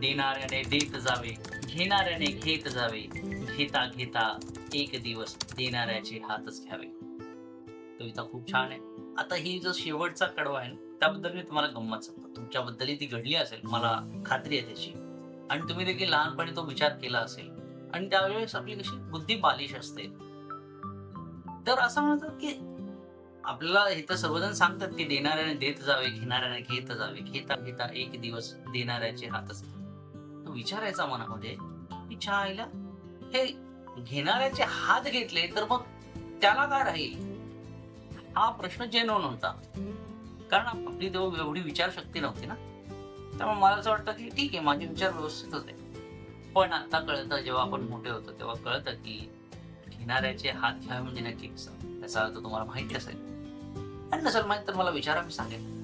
देणाऱ्याने देत जावे घेणाऱ्याने घेत जावे. घेता घेता एक दिवस देणाऱ्याचे हातच घ्यावे. कविता खूप छान आहे. आता ही जो शेवटचा कडवा आहे त्याबद्दल मी तुम्हाला गंमत सांगतो. तुमच्याबद्दलही ती घडली असेल मला खात्री आहे त्याची. आणि तुम्ही देखील लहानपणी तो विचार केला असेल. आणि त्यावेळेस आपली कशी बुद्धी बालिश असते. तर असं म्हणतात की आपल्याला इथं सर्वजण सांगतात की देणाऱ्याने देत जावे घेणाऱ्याने घेत जावे. घेता घेता एक दिवस देणाऱ्याचे हातच विचारायचा मनामध्ये की छा आईला हे घेणाऱ्याचे हात घेतले तर मग त्याला काय राहील? हा प्रश्न जेनवून होता. कारण आपली तेव्हा एवढी विचारशक्ती नव्हती ना. त्यामुळे मला असं वाटतं की ठीक आहे माझे विचार व्यवस्थित होते. पण आता कळतं जेव्हा आपण मोठे होतो तेव्हा कळतं की घेणाऱ्याचे हात घ्यावे म्हणजे नक्की त्याचा अर्थ तुम्हाला माहिती असेल. आणि नसेल माहीत तर मला विचारा मी सांगेन.